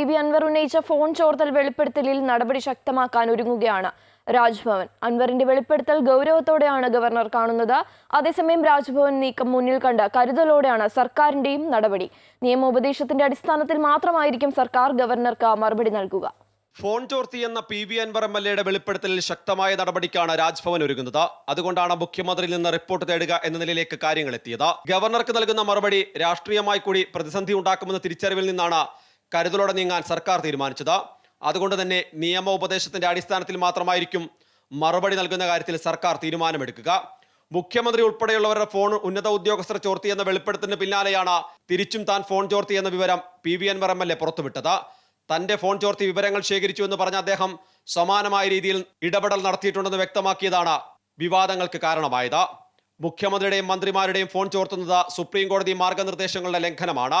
P V Anwar ഉന്നയിച്ച phone ചോർത്തൽ വെളിപ്പെടുത്തലിൽ നടപടി ശക്തമാക്കാൻ ഒരുങ്ങുകയാണ് രാജ്ഭവൻ. അൻവറിന്റെ വെളിപ്പെടുത്തൽ ഗൗരവത്തോടെയാണ് ഗവർണർ കാണുന്നത്. അതേസമയം രാജ്ഭവൻ നീക്കം മുന്നിൽ കണ്ട് കരുതലോടെയാണ് സർക്കാരിന്റെയും നടപടി. നിയമോപദേശത്തിന്റെ അടിസ്ഥാനത്തിൽ മാത്രമായിരിക്കും സർക്കാർ ഗവർണർക്ക് മറുപടി നൽകുക. ഫോൺ ചോർത്തി എന്ന P V Anvar M L എയുടെ വെളിപ്പെടുത്തലിൽ ശക്തമായ നടപടിക്കാണ് രാജ്ഭവൻ ഒരുങ്ങുന്നത്. അതുകൊണ്ടാണ് മുഖ്യമന്ത്രിയിൽ നിന്ന് റിപ്പോർട്ട് തേടുക എന്ന നിലയിലേക്ക് കാര്യങ്ങൾ എത്തിയത്. ഗവർണർക്ക് നൽകുന്ന മറുപടി രാഷ്ട്രീയമായി കൂടി പ്രതിസന്ധി ഉണ്ടാക്കുമെന്ന തിരിച്ചറിവിൽ നിന്നാണ് കരുതലോടെ നീങ്ങാൻ സർക്കാർ തീരുമാനിച്ചത്. അതുകൊണ്ട് തന്നെ നിയമോപദേശത്തിന്റെ അടിസ്ഥാനത്തിൽ മാത്രമായിരിക്കും മറുപടി നൽകുന്ന കാര്യത്തിൽ സർക്കാർ തീരുമാനമെടുക്കുക. മുഖ്യമന്ത്രി ഉൾപ്പെടെയുള്ളവരുടെ ഫോൺ ഉന്നത ഉദ്യോഗസ്ഥർ ചോർത്തിയെന്ന വെളിപ്പെടുത്തിന് പിന്നാലെയാണ് തിരിച്ചും താൻ ഫോൺ ചോർത്തിയെന്ന വിവരം P V Anvar M L A പുറത്തുവിട്ടത്. തന്റെ ഫോൺ ചോർത്തി വിവരങ്ങൾ ശേഖരിച്ചു എന്ന് പറഞ്ഞ അദ്ദേഹം സമാനമായ രീതിയിൽ ഇടപെടൽ നടത്തിയിട്ടുണ്ടെന്ന് വ്യക്തമാക്കിയതാണ് വിവാദങ്ങൾക്ക് കാരണമായത്. മുഖ്യമന്ത്രിയുടെയും മന്ത്രിമാരുടെയും ഫോൺ ചോർത്തുന്നത് സുപ്രീം കോടതി മാർഗനിർദ്ദേശങ്ങളുടെ ലംഘനമാണ്.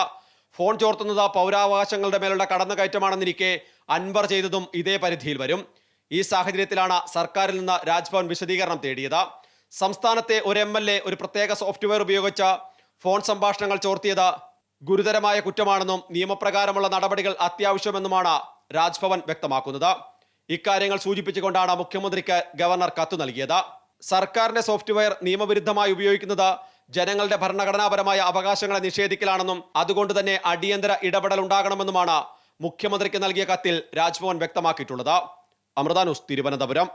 ഫോൺ ചോർത്തുന്നത് പൗരാവകാശങ്ങളുടെ മേലുള്ള കടന്നുകയറ്റമാണെന്നിരിക്കെ അൻവർ ചെയ്തതും ഇതേ പരിധിയിൽ വരും. ഈ സാഹചര്യത്തിലാണ് സർക്കാരിൽ നിന്ന് രാജ്ഭവൻ വിശദീകരണം തേടിയത്. സംസ്ഥാനത്തെ ഒരു എം ഒരു പ്രത്യേക സോഫ്റ്റ്വെയർ ഉപയോഗിച്ച ഫോൺ സംഭാഷണങ്ങൾ ചോർത്തിയത് ഗുരുതരമായ കുറ്റമാണെന്നും നിയമപ്രകാരമുള്ള നടപടികൾ അത്യാവശ്യമെന്നുമാണ് രാജ്ഭവൻ വ്യക്തമാക്കുന്നത്. ഇക്കാര്യങ്ങൾ സൂചിപ്പിച്ചുകൊണ്ടാണ് മുഖ്യമന്ത്രിക്ക് ഗവർണർ കത്ത് നൽകിയത്. സർക്കാരിന്റെ സോഫ്റ്റ്വെയർ നിയമവിരുദ്ധമായി ഉപയോഗിക്കുന്നത് ജനങ്ങളുടെ ഭരണഘടനാപരമായ അവകാശങ്ങളെ നിഷേധിക്കലാണെന്നും അതുകൊണ്ട് തന്നെ അടിയന്തര ഇടപെടൽ ഉണ്ടാകണമെന്നുമാണ് മുഖ്യമന്ത്രിക്ക് നൽകിയ കത്തിൽ രാജ്ഭവൻ വ്യക്തമാക്കിയിട്ടുള്ളത്. അമൃതാനുസ് തിരുവനന്തപുരം.